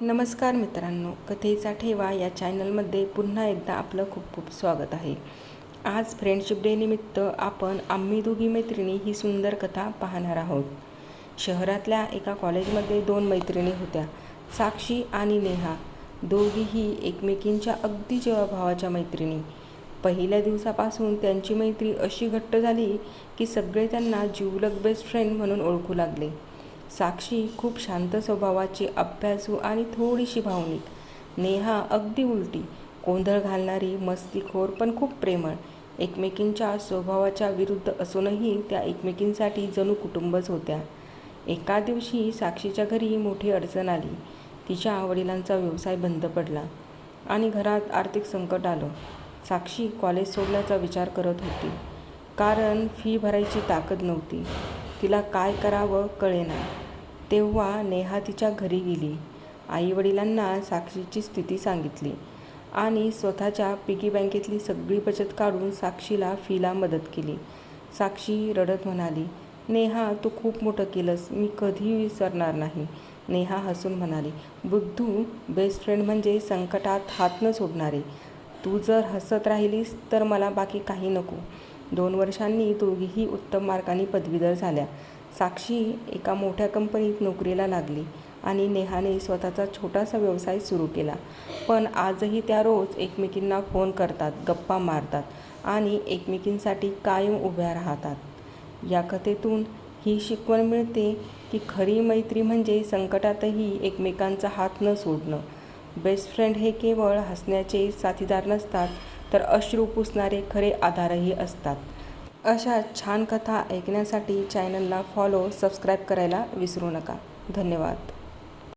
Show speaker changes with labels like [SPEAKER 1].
[SPEAKER 1] नमस्कार मित्रांनो कथेचा ठेवा या चॅनलमध्ये पुन्हा एकदा आपलं खूप खूप स्वागत आहे. आज फ्रेंडशिप डे निमित्त आपण आम्ही दोघी मैत्रिणी ही सुंदर कथा पाहणार आहोत. शहरातल्या एका कॉलेजमध्ये दोन मैत्रिणी होत्या साक्षी आणि नेहा. दोघीही एकमेकींच्या अगदी जेवाभावाच्या मैत्रिणी. पहिल्या दिवसापासून त्यांची मैत्री अशी घट्ट झाली की सगळे त्यांना जिवलग बेस्ट फ्रेंड म्हणून ओळखू लागले. साक्षी खूप शांत स्वभावाची अभ्यासू आणि थोडीशी भावनिक. नेहा अगदी उलटी. गोंधळ घालणारी मस्तीखोर पण खूप प्रेमळ. एकमेकींच्या स्वभावाच्या विरुद्ध असूनही त्या एकमेकींसाठी जणू कुटुंबच होत्या. एका दिवशी साक्षीच्या घरी मोठी अडचण आली. तिच्या वडिलांचा व्यवसाय बंद पडला आणि घरात आर्थिक संकट आलं. साक्षी कॉलेज सोडण्याचा विचार करत होती. कारण फी भरायची ताकद नव्हती. तिला काय करावं कळेना. तेव्हा नेहा तिच्या घरी गेली. आईवडिलांना साक्षीची स्थिती सांगितली आणि स्वतःच्या पिगी बँकेतली सगळी बचत काढून साक्षीला फीला मदत केली. साक्षी रडत म्हणाली नेहा तू खूप मोठं केलंस. मी कधी विसरणार नाही. नेहा हसून म्हणाली बुद्धू बेस्ट फ्रेंड म्हणजे संकटात हात न सोडणारे. तू जर हसत राहिलीस तर मला बाकी काही नको. दोन वर्षांनी दोघीही उत्तम मार्कांनी पदवीधर झाल्या. साक्षी एका मोठ्या कंपनीत नोकरीला लागली आणि नेहाने स्वतःचा छोटासा व्यवसाय सुरू केला. पण आजही त्या रोज एकमेकींना फोन करतात गप्पा मारतात आणि एकमेकींसाठी कायम उभ्या राहतात. या कथेतून ही शिकवण मिळते की खरी मैत्री म्हणजे संकटातही एकमेकांचा हात न सोडणं. बेस्ट फ्रेंड हे केवळ हसण्याचे साथीदार नसतात तर अश्रू पुसणारे खरे आधारही असतात. अशा छान कथा ऐकण्यासाठी चॅनलला फॉलो सबस्क्राईब करायला विसरू नका. धन्यवाद.